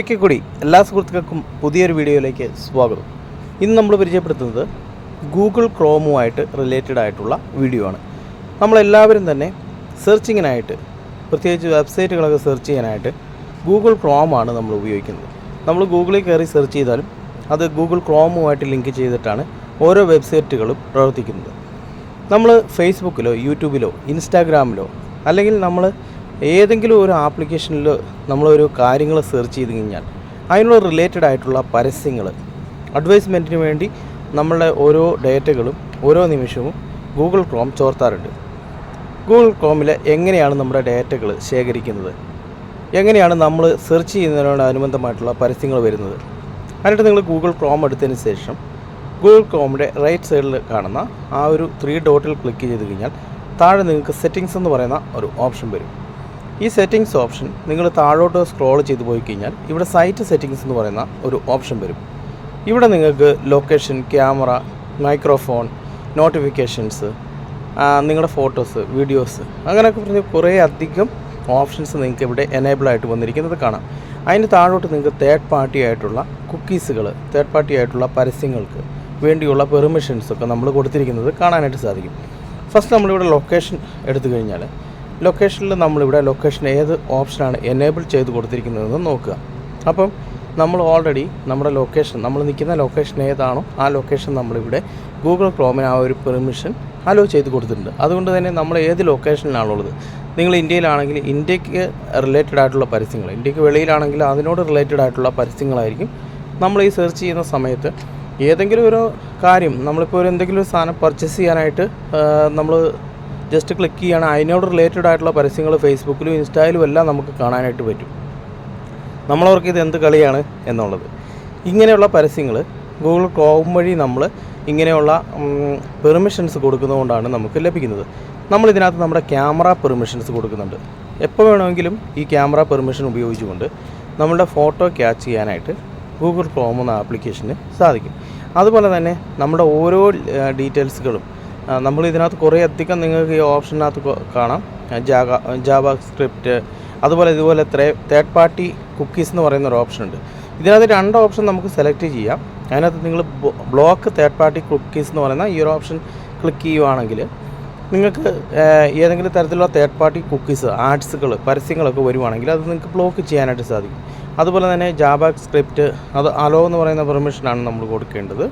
ഒരിക്കൽ കൂടി എല്ലാ സുഹൃത്തുക്കൾക്കും പുതിയൊരു വീഡിയോയിലേക്ക് സ്വാഗതം. ഇന്ന് നമ്മൾ പരിചയപ്പെടുത്തുന്നത് ഗൂഗിൾ ക്രോമുമായിട്ട് റിലേറ്റഡ് ആയിട്ടുള്ള വീഡിയോ ആണ്. നമ്മളെല്ലാവരും തന്നെ സെർച്ചിങ്ങിനായിട്ട് പ്രത്യേകിച്ച് വെബ്സൈറ്റുകളൊക്കെ സെർച്ച് ചെയ്യാനായിട്ട് ഗൂഗിൾ ക്രോമാണ് നമ്മൾ ഉപയോഗിക്കുന്നത്. നമ്മൾ ഗൂഗിളിൽ കയറി സെർച്ച് ചെയ്താലും അത് ഗൂഗിൾ ക്രോമുമായിട്ട് ലിങ്ക് ചെയ്തിട്ടാണ് ഓരോ വെബ്സൈറ്റുകളും പ്രവർത്തിക്കുന്നത്. നമ്മൾ ഫേസ്ബുക്കിലോ യൂട്യൂബിലോ ഇൻസ്റ്റാഗ്രാമിലോ അല്ലെങ്കിൽ നമ്മൾ ഏതെങ്കിലും ഒരു ആപ്ലിക്കേഷനിൽ നമ്മളൊരു കാര്യങ്ങൾ സെർച്ച് ചെയ്ത് കഴിഞ്ഞാൽ അതിനുള്ള റിലേറ്റഡ് ആയിട്ടുള്ള പരസ്യങ്ങൾ അഡ്വൈസ്മെന്റിന് വേണ്ടി നമ്മളുടെ ഓരോ ഡേറ്റകളും ഓരോ നിമിഷവും ഗൂഗിൾ ക്രോം ചോർത്താറുണ്ട്. ഗൂഗിൾ ക്രോമിൽ എങ്ങനെയാണ് നമ്മുടെ ഡേറ്റകൾ ശേഖരിക്കുന്നത്? എങ്ങനെയാണ് നമ്മൾ സെർച്ച് ചെയ്യുന്നതിനോട് അനുബന്ധമായിട്ടുള്ള പരസ്യങ്ങൾ വരുന്നത്? അതിനായിട്ട് നിങ്ങൾ ഗൂഗിൾ ക്രോം എടുത്തതിന് ശേഷം ഗൂഗിൾ ക്രോമിന്റെ റൈറ്റ് സൈഡിൽ കാണുന്ന ആ ഒരു ത്രീ ഡോട്ടിൽ ക്ലിക്ക് ചെയ്ത് കഴിഞ്ഞാൽ താഴെ നിങ്ങൾക്ക് സെറ്റിങ്സ് എന്ന് പറയുന്ന ഒരു ഓപ്ഷൻ വരും. ഈ സെറ്റിങ്സ് ഓപ്ഷൻ നിങ്ങൾ താഴോട്ട് സ്ക്രോൾ ചെയ്ത് പോയി കഴിഞ്ഞാൽ ഇവിടെ സൈറ്റ് സെറ്റിങ്സ് എന്ന് പറയുന്ന ഒരു ഓപ്ഷൻ വരും. ഇവിടെ നിങ്ങൾക്ക് ലൊക്കേഷൻ ക്യാമറ മൈക്രോഫോൺ നോട്ടിഫിക്കേഷൻസ് നിങ്ങളുടെ ഫോട്ടോസ് വീഡിയോസ് അങ്ങനെയൊക്കെ പറഞ്ഞ് കുറേ അധികം ഓപ്ഷൻസ് നിങ്ങൾക്ക് ഇവിടെ എനേബിൾ ആയിട്ട് വന്നിരിക്കുന്നത് കാണാം. അതിന് താഴോട്ട് നിങ്ങൾക്ക് തേർഡ് പാർട്ടി ആയിട്ടുള്ള കുക്കീസുകൾ തേർഡ് പാർട്ടി ആയിട്ടുള്ള പരസ്യങ്ങൾക്ക് വേണ്ടിയുള്ള പെർമിഷൻസ് ഒക്കെ നമ്മൾ കൊടുത്തിരിക്കുന്നത് കാണാനായിട്ട് സാധിക്കും. ഫസ്റ്റ് നമ്മളിവിടെ ലൊക്കേഷൻ എടുത്തു കഴിഞ്ഞാൽ ലൊക്കേഷനിൽ നമ്മളിവിടെ ലൊക്കേഷൻ ഏത് ഓപ്ഷനാണ് എനേബിൾ ചെയ്ത് കൊടുത്തിരിക്കുന്നതെന്ന് നോക്കുക. അപ്പം നമ്മൾ ഓൾറെഡി നമ്മുടെ ലൊക്കേഷൻ നമ്മൾ നിൽക്കുന്ന ലൊക്കേഷൻ ഏതാണോ ആ ലൊക്കേഷൻ നമ്മളിവിടെ ഗൂഗിൾ ക്രോമിന് ആ ഒരു പെർമിഷൻ അലോ ചെയ്ത് കൊടുത്തിട്ടുണ്ട്. അതുകൊണ്ട് തന്നെ നമ്മൾ ഏത് ലൊക്കേഷനിലാണുള്ളത് നിങ്ങൾ ഇന്ത്യയിലാണെങ്കിൽ ഇന്ത്യയ്ക്ക് റിലേറ്റഡ് ആയിട്ടുള്ള പരസ്യങ്ങൾ ഇന്ത്യയ്ക്ക് വെളിയിലാണെങ്കിൽ അതിനോട് റിലേറ്റഡ് ആയിട്ടുള്ള പരസ്യങ്ങളായിരിക്കും നമ്മൾ ഈ സെർച്ച് ചെയ്യുന്ന സമയത്ത് ഏതെങ്കിലും ഒരു കാര്യം നമ്മളിപ്പോൾ ഒരു എന്തെങ്കിലും ഒരു സാധനം പർച്ചേസ് ചെയ്യാനായിട്ട് നമ്മൾ ജസ്റ്റ് ക്ലിക്ക് ചെയ്യുകയാണ് അതിനോട് റിലേറ്റഡ് ആയിട്ടുള്ള പരസ്യങ്ങൾ ഫേസ്ബുക്കിലും ഇൻസ്റ്റയിലും എല്ലാം നമുക്ക് കാണാനായിട്ട് പറ്റും. നമ്മളവർക്ക് ഇത് എന്ത് കളിയാണ് എന്നുള്ളത്. ഇങ്ങനെയുള്ള പരസ്യങ്ങൾ ഗൂഗിൾ ക്രോം വഴി നമ്മൾ ഇങ്ങനെയുള്ള പെർമിഷൻസ് കൊടുക്കുന്നതുകൊണ്ടാണ് നമുക്ക് ലഭിക്കുന്നത്. നമ്മൾ ഇതിനകത്ത് നമ്മുടെ ക്യാമറ പെർമിഷൻസ് കൊടുക്കുന്നുണ്ട്. എപ്പോൾ വേണമെങ്കിലും ഈ ക്യാമറ പെർമിഷൻ ഉപയോഗിച്ചുകൊണ്ട് നമ്മളുടെ ഫോട്ടോ ക്യാച്ച് ചെയ്യാനായിട്ട് ഗൂഗിൾ ക്രോം എന്ന ആപ്ലിക്കേഷന് സാധിക്കും. അതുപോലെ തന്നെ നമ്മുടെ ഓരോ ഡീറ്റെയിൽസുകളും നമ്മൾ ഇതിനകത്ത് കുറേ അധികം നിങ്ങൾക്ക് ഈ ഓപ്ഷനകത്ത് കാണാം. ജാവ ജാവ സ്ക്രിപ്റ്റ് അതുപോലെ ഇതുപോലെ തേർഡ് പാർട്ടി കുക്കീസ് എന്ന് പറയുന്ന ഒരു ഓപ്ഷൻ ഉണ്ട്. ഇതിനകത്ത് രണ്ട് ഓപ്ഷൻ നമുക്ക് സെലക്ട് ചെയ്യാം. അതിനകത്ത് നിങ്ങൾ ബ്ലോക്ക് തേർഡ് പാർട്ടി കുക്കീസ് എന്ന് പറയുന്ന ഈ ഒരു ഓപ്ഷൻ ക്ലിക്ക് ചെയ്യുവാണെങ്കിൽ നിങ്ങൾക്ക് ഏതെങ്കിലും തരത്തിലുള്ള തേർഡ് പാർട്ടി കുക്കീസ് ആഡ്സുകൾ പരസ്യങ്ങളൊക്കെ വരുവാണെങ്കിൽ അത് നിങ്ങൾക്ക് ബ്ലോക്ക് ചെയ്യാനായിട്ട് സാധിക്കും. അതുപോലെ തന്നെ ജാബാക് സ്ക്രിപ്റ്റ് അത് അലോ എന്ന് പറയുന്ന പെർമിഷനാണ് നമ്മൾ കൊടുക്കേണ്ടത്.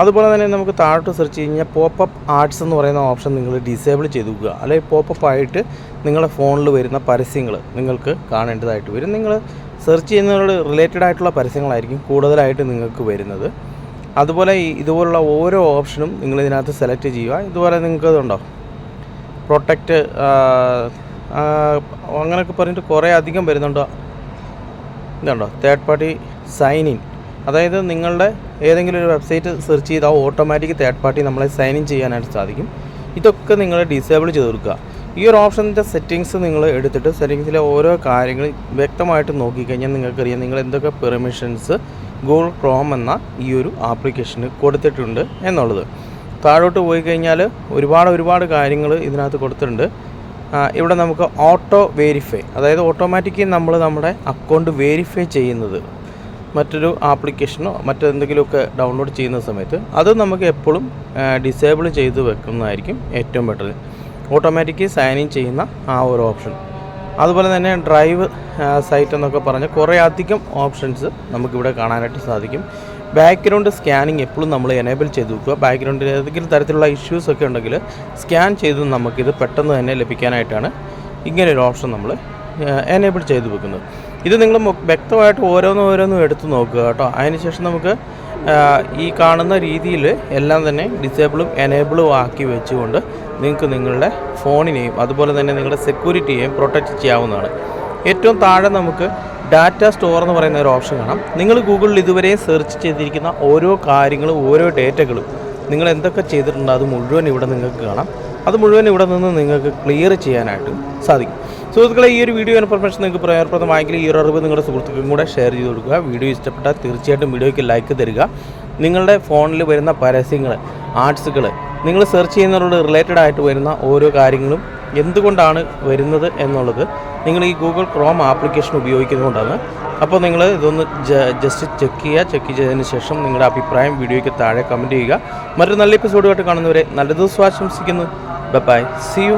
അതുപോലെ തന്നെ നമുക്ക് താഴോട്ട് സെർച്ച് കഴിഞ്ഞാൽ പോപ്പപ്പ് ആർട്സ് എന്ന് പറയുന്ന ഓപ്ഷൻ നിങ്ങൾ ഡിസേബിൾ ചെയ്ത് വെക്കുക അല്ലെങ്കിൽ പോപ്പപ്പ് ആയിട്ട് നിങ്ങളുടെ ഫോണിൽ വരുന്ന പരസ്യങ്ങൾ നിങ്ങൾക്ക് കാണേണ്ടതായിട്ട് വരും. നിങ്ങൾ സെർച്ച് ചെയ്യുന്നതിനോട് റിലേറ്റഡ് ആയിട്ടുള്ള പരസ്യങ്ങളായിരിക്കും കൂടുതലായിട്ട് നിങ്ങൾക്ക് വരുന്നത്. അതുപോലെ ഇതുപോലുള്ള ഓരോ ഓപ്ഷനും നിങ്ങൾ ഇതിനകത്ത് സെലക്ട് ചെയ്യുക. ഇതുപോലെ നിങ്ങൾക്ക് ഇതുണ്ടോ? പ്രൊട്ടക്റ്റ് അങ്ങനെയൊക്കെ പറഞ്ഞിട്ട് കുറേ അധികം വരുന്നുണ്ടോ. ഇതുണ്ടോ? തേർഡ് പാർട്ടി സൈൻ ഇൻ അതായത് നിങ്ങളുടെ ഏതെങ്കിലും ഒരു വെബ്സൈറ്റ് സെർച്ച് ചെയ്താൽ ഓട്ടോമാറ്റിക് തേർഡ് പാർട്ടി നമ്മളെ സൈൻ ഇൻ ചെയ്യാനായിട്ട് സാധിക്കും. ഇതൊക്കെ നിങ്ങൾ ഡിസേബിൾ ചെയ്ത് കൊടുക്കുക. ഈ ഒരു ഓപ്ഷന്റെ സെറ്റിങ്സ് നിങ്ങൾ എടുത്തിട്ട് സെറ്റിങ്സിലെ ഓരോ കാര്യങ്ങളും വ്യക്തമായിട്ട് നോക്കിക്കഴിഞ്ഞാൽ നിങ്ങൾക്കറിയാം നിങ്ങൾ എന്തൊക്കെ പെർമിഷൻസ് ഗൂഗിൾ ക്രോം എന്ന ഈ ഒരു ആപ്ലിക്കേഷന് കൊടുത്തിട്ടുണ്ട് എന്നുള്ളത്. താഴോട്ട് പോയി കഴിഞ്ഞാൽ ഒരുപാട് ഒരുപാട് കാര്യങ്ങൾ ഇതിനകത്ത് കൊടുത്തിട്ടുണ്ട്. ഇവിടെ നമുക്ക് ഓട്ടോ വേരിഫൈ അതായത് ഓട്ടോമാറ്റിക്കലി നമ്മൾ നമ്മുടെ അക്കൗണ്ട് വേരിഫൈ ചെയ്യുന്നത്. മറ്റൊരു ആപ്ലിക്കേഷനോ മറ്റെന്തെങ്കിലുമൊക്കെ ഡൗൺലോഡ് ചെയ്യുന്ന സമയത്ത് അത് നമുക്ക് എപ്പോഴും ഡിസേബിൾ ചെയ്ത് വെക്കുന്നതായിരിക്കും ഏറ്റവും ബെറ്റർ ഓട്ടോമാറ്റിക്കലി സൈൻ ഇൻ ചെയ്യുന്ന ആ ഒരു ഓപ്ഷൻ അതുപോലെ തന്നെ ഡ്രൈവ് സൈറ്റ് എന്നൊക്കെ പറഞ്ഞ് കുറേ അധികം ഓപ്ഷൻസ് നമുക്കിവിടെ കാണാനായിട്ട് സാധിക്കും. ബാക്ക്ഗ്രൗണ്ട് സ്കാനിങ് എപ്പോഴും നമ്മൾ എനേബിൾ ചെയ്ത് വെക്കുക. ബാക്ക്ഗ്രൗണ്ടിൽ ഏതെങ്കിലും തരത്തിലുള്ള ഇഷ്യൂസ് ഒക്കെ ഉണ്ടെങ്കിൽ സ്കാൻ ചെയ്ത് നമുക്കിത് പെട്ടെന്ന് തന്നെ ലഭിക്കാനായിട്ടാണ് ഇങ്ങനെ ഒരു ഓപ്ഷൻ നമ്മൾ എനേബിൾ ചെയ്ത് വെക്കുന്നത്. ഇത് നിങ്ങൾ വ്യക്തമായിട്ട് ഓരോന്നും ഓരോന്നും എടുത്ത് നോക്കുക കേട്ടോ. അതിനുശേഷം നമുക്ക് ഈ കാണുന്ന രീതിയിൽ എല്ലാം തന്നെ ഡിസേബിളും എനേബിളും ആക്കി വെച്ചുകൊണ്ട് നിങ്ങൾക്ക് നിങ്ങളുടെ ഫോണിനെയും അതുപോലെ തന്നെ നിങ്ങളുടെ സെക്യൂരിറ്റിയെയും പ്രൊട്ടക്റ്റ് ചെയ്യാവുന്നതാണ്. ഏറ്റവും താഴെ നമുക്ക് ഡാറ്റ സ്റ്റോർ എന്ന് പറയുന്ന ഒരു ഓപ്ഷൻ കാണാം. നിങ്ങൾ ഗൂഗിളിൽ ഇതുവരെയും സെർച്ച് ചെയ്തിരിക്കുന്ന ഓരോ കാര്യങ്ങളും ഓരോ ഡേറ്റകളും നിങ്ങൾ എന്തൊക്കെ ചെയ്തിട്ടുണ്ടോ അത് മുഴുവൻ ഇവിടെ നിങ്ങൾക്ക് കാണാം. അത് മുഴുവൻ ഇവിടെ നിന്ന് നിങ്ങൾക്ക് ക്ലിയർ ചെയ്യാനായിട്ട് സാധിക്കും. സുഹൃത്തുക്കളെ ഈ ഒരു വീഡിയോ ഇൻഫർമേഷൻ നിങ്ങൾക്ക് പ്രയോജനപ്രദമായെങ്കിൽ ഈ ഒരു അറിവ് നിങ്ങളുടെ സുഹൃത്തുക്കൾക്കും കൂടെ ഷെയർ ചെയ്ത് കൊടുക്കുക. വീഡിയോ ഇഷ്ടപ്പെട്ടാൽ തീർച്ചയായിട്ടും വീഡിയോയ്ക്ക് ലൈക്ക് തരിക. നിങ്ങളുടെ ഫോണിൽ വരുന്ന പരസ്യങ്ങൾ ആർട്സുകൾ നിങ്ങൾ സെർച്ച് ചെയ്യുന്നതിനോട് റിലേറ്റഡ് ആയിട്ട് വരുന്ന ഓരോ കാര്യങ്ങളും എന്തുകൊണ്ടാണ് വരുന്നത് എന്നുള്ളത് നിങ്ങൾ ഈ ഗൂഗിൾ ക്രോം ആപ്ലിക്കേഷൻ ഉപയോഗിക്കുന്നതുകൊണ്ടാണ്. അപ്പോൾ നിങ്ങൾ ഇതൊന്ന് ജസ്റ്റ് ചെക്ക് ചെയ്യുക. ചെക്ക് ചെയ്തതിന് ശേഷം നിങ്ങളുടെ അഭിപ്രായം വീഡിയോയ്ക്ക് താഴെ കമന്റ് ചെയ്യുക. മറ്റൊരു നല്ല എപ്പിസോഡുമായിട്ട് കാണുന്നവരെ നല്ല ദിവസം ആശംസിക്കുന്നു ബൈ സി യു